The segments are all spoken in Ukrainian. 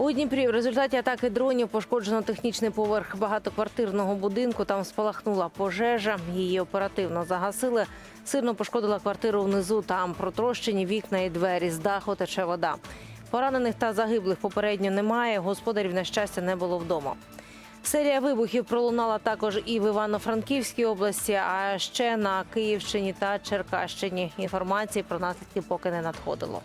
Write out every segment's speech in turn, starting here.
У Дніпрі в результаті атаки дронів пошкоджено технічний поверх багатоквартирного будинку. Там спалахнула пожежа. Її оперативно загасили. Сильно пошкодила квартиру внизу. Там протрощені вікна і двері. З даху тече вода. Поранених та загиблих попередньо немає. Господарів на щастя не було вдома. Серія вибухів пролунала також і в Івано-Франківській області, а ще на Київщині та Черкащині. Інформації про наслідки поки не надходило.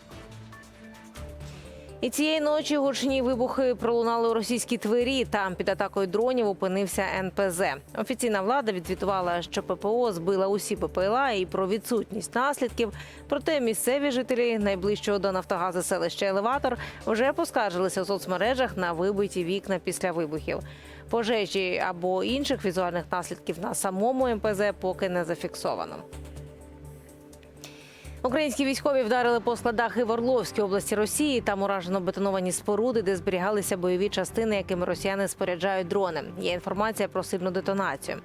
І цієї ночі гучні вибухи пролунали у російській Твері. Там під атакою дронів опинився НПЗ. Офіційна влада відзвітувала, що ППО збила усі ППЛА і про відсутність наслідків. Проте місцеві жителі найближчого до Нафтогазу селища Елеватор вже поскаржилися у соцмережах на вибиті вікна після вибухів. Пожежі або інших візуальних наслідків на самому МПЗ поки не зафіксовано. Українські військові вдарили по складах і в Орловській області Росії. Там уражено бетоновані споруди, де зберігалися бойові частини, якими росіяни споряджають дрони. Є інформація про сильну детонацію.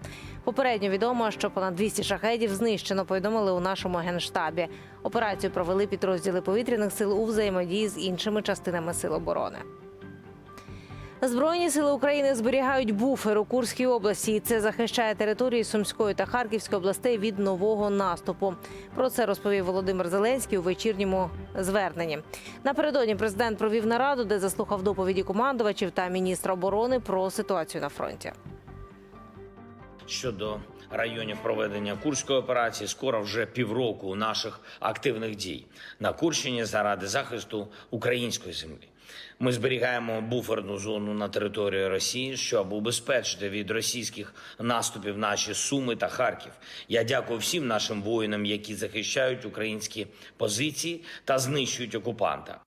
Попередньо відомо, що понад 200 шахедів знищено. Повідомили у нашому генштабі. Операцію провели підрозділи повітряних сил у взаємодії з іншими частинами сил оборони. Збройні сили України зберігають буфер у Курській області. і Це захищає території Сумської та Харківської областей від нового наступу. Про це розповів Володимир Зеленський у вечірньому зверненні. Напередодні президент провів нараду, де заслухав доповіді командувачів та міністра оборони про ситуацію на фронті. щодо районів проведення курської операції. Скоро вже півроку наших активних дій на Курщині заради захисту української землі. Ми зберігаємо буферну зону на території Росії, щоб убезпечити від російських наступів наші Суми та Харків. Я дякую всім нашим воїнам, які захищають українські позиції та знищують окупанта.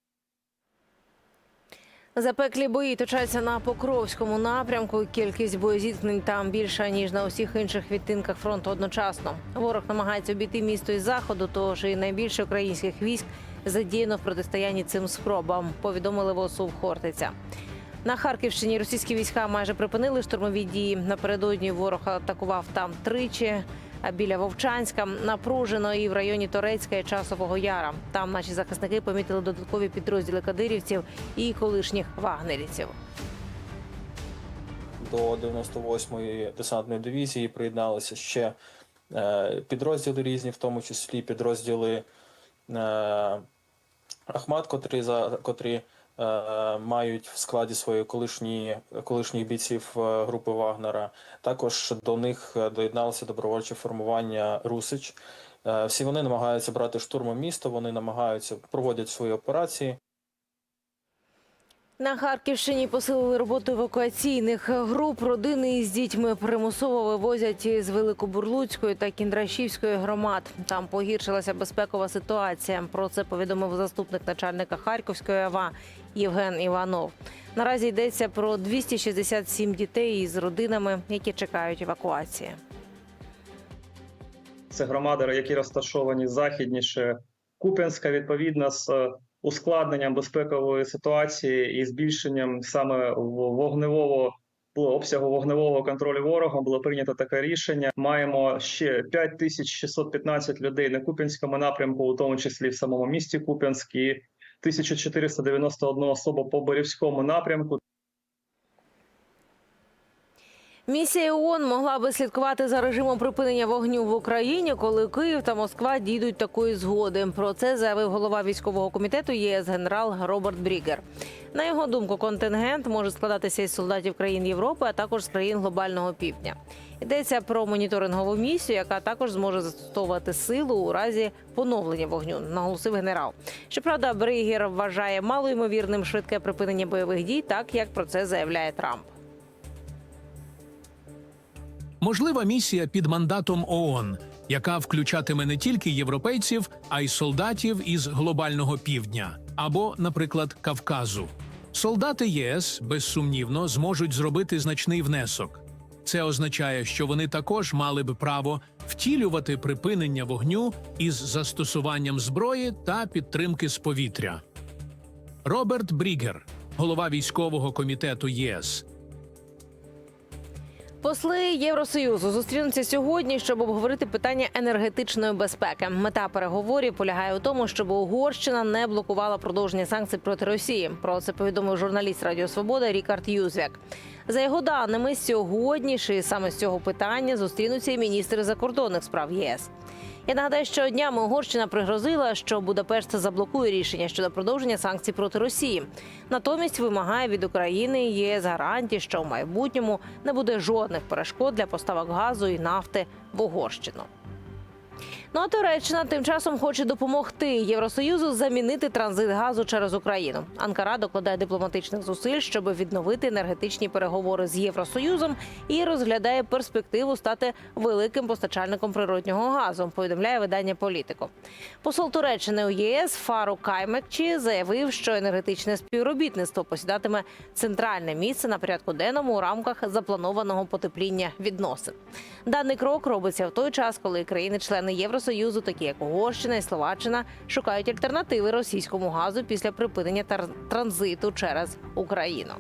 Запеклі бої точаться на Покровському напрямку. Кількість боєзіткнень там більша ніж на усіх інших відтинках фронту одночасно. Ворог намагається обійти місто із заходу, тож і найбільше українських військ задіяно в протистоянні цим спробам. Повідомили ВОСУ в Хортиця. На Харківщині російські війська майже припинили штурмові дії. Напередодні ворог атакував там тричі. А біля Вовчанська напружено і в районі Торецька і Часового Яра. Там наші захисники помітили додаткові підрозділи кадирівців і колишніх вагнерівців. до 98-ї десантної дивізії приєдналися ще е, підрозділи різні, в тому числі підрозділи е, Ахмат, котрі, за, котрі е, мають в складі свої колишні, колишніх бійців е, групи Вагнера. Також до них е, доєдналося добровольче формування Русич. Е, всі вони намагаються брати штурмом місто, вони намагаються проводять свої операції. На Харківщині посилили роботу евакуаційних груп. Родини із дітьми примусово вивозять із Великобурлуцької та Кіндрашівської громад. Там погіршилася безпекова ситуація. Про це повідомив заступник начальника Харківської ОВА Євген Іванов. Наразі йдеться про 267 дітей із родинами, які чекають евакуації. Це громади, які розташовані західніше Куп'янська, відповідно з ускладненням безпекової ситуації і збільшенням саме вогневого обсягу вогневого контролю ворогом було прийнято таке рішення. Маємо ще 5615 людей на Куп'янському напрямку, у тому числі в самому місті Куп'янськ, і 1491 особа по Борівському напрямку. Місія ООН могла би слідкувати за режимом припинення вогню в Україні, коли Київ та Москва дійдуть такої згоди. Про це заявив голова військового комітету ЄС генерал Роберт Брігер. На його думку, контингент може складатися із солдатів країн Європи, а також з країн глобального півдня. Йдеться про моніторингову місію, яка також зможе застосовувати силу у разі поновлення вогню, наголосив генерал. Щоправда, Бригер вважає малоймовірним швидке припинення бойових дій, так як про це заявляє Трамп. Можлива місія під мандатом ООН, яка включатиме не тільки європейців, а й солдатів із глобального півдня або, наприклад, Кавказу. Солдати ЄС безсумнівно зможуть зробити значний внесок. Це означає, що вони також мали б право втілювати припинення вогню із застосуванням зброї та підтримки з повітря. Роберт Брігер, голова військового комітету ЄС, Посли Євросоюзу зустрінуться сьогодні, щоб обговорити питання енергетичної безпеки. Мета переговорів полягає у тому, щоб Угорщина не блокувала продовження санкцій проти Росії. Про це повідомив журналіст Радіо Свобода Рікард Юзвяк. За його даними, сьогодні ж саме з цього питання зустрінуться і міністри закордонних справ ЄС. Я нагадаю, що днями Угорщина пригрозила, що Будапешт заблокує рішення щодо продовження санкцій проти Росії. Натомість вимагає від України ЄС гарантій, що в майбутньому не буде жодних перешкод для поставок газу і нафти в Угорщину. Ну а Туреччина тим часом хоче допомогти Євросоюзу замінити транзит газу через Україну. Анкара докладає дипломатичних зусиль, щоб відновити енергетичні переговори з Євросоюзом і розглядає перспективу стати великим постачальником природнього газу. Повідомляє видання Політико. Посол Туреччини у ЄС Фару Каймекчі заявив, що енергетичне співробітництво посідатиме центральне місце на порядку денному у рамках запланованого потепління відносин. Даний крок робиться в той час, коли країни-члени Євросоюзу, такі як Угорщина і Словаччина, шукають альтернативи російському газу після припинення транзиту через Україну.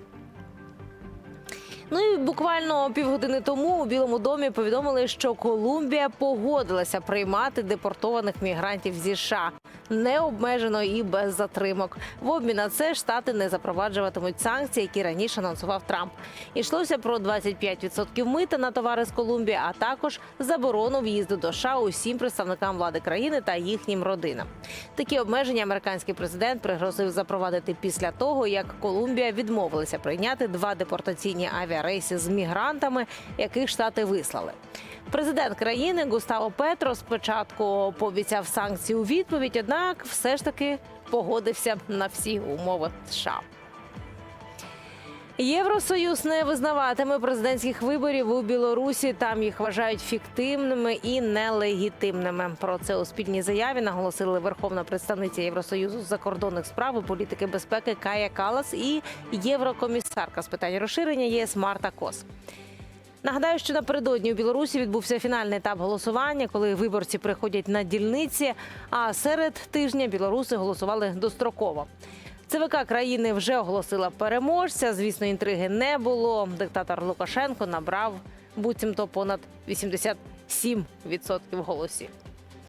Ну і буквально півгодини тому у Білому домі повідомили, що Колумбія погодилася приймати депортованих мігрантів зі США необмежено і без затримок. В обмін на це штати не запроваджуватимуть санкції, які раніше анонсував Трамп. Ішлося про 25% мита на товари з Колумбії, а також заборону в'їзду до США усім представникам влади країни та їхнім родинам. Такі обмеження американський президент пригрозив запровадити після того, як Колумбія відмовилася прийняти два депортаційні авіарейси з мігрантами, яких штати вислали. Президент країни Густаво Петро спочатку пообіцяв санкції у відповідь, однак все ж таки погодився на всі умови США. Євросоюз не визнаватиме президентських виборів у Білорусі. Там їх вважають фіктивними і нелегітимними. Про це у спільній заяві наголосили верховна представниця Євросоюзу з закордонних справ і політики безпеки Кая Калас і єврокомісарка з питань розширення ЄС Марта Кос. Нагадаю, що напередодні у Білорусі відбувся фінальний етап голосування, коли виборці приходять на дільниці. А серед тижня білоруси голосували достроково. ЦВК країни вже оголосила переможця. Звісно, інтриги не було. Диктатор Лукашенко набрав буцімто понад 87% голосів.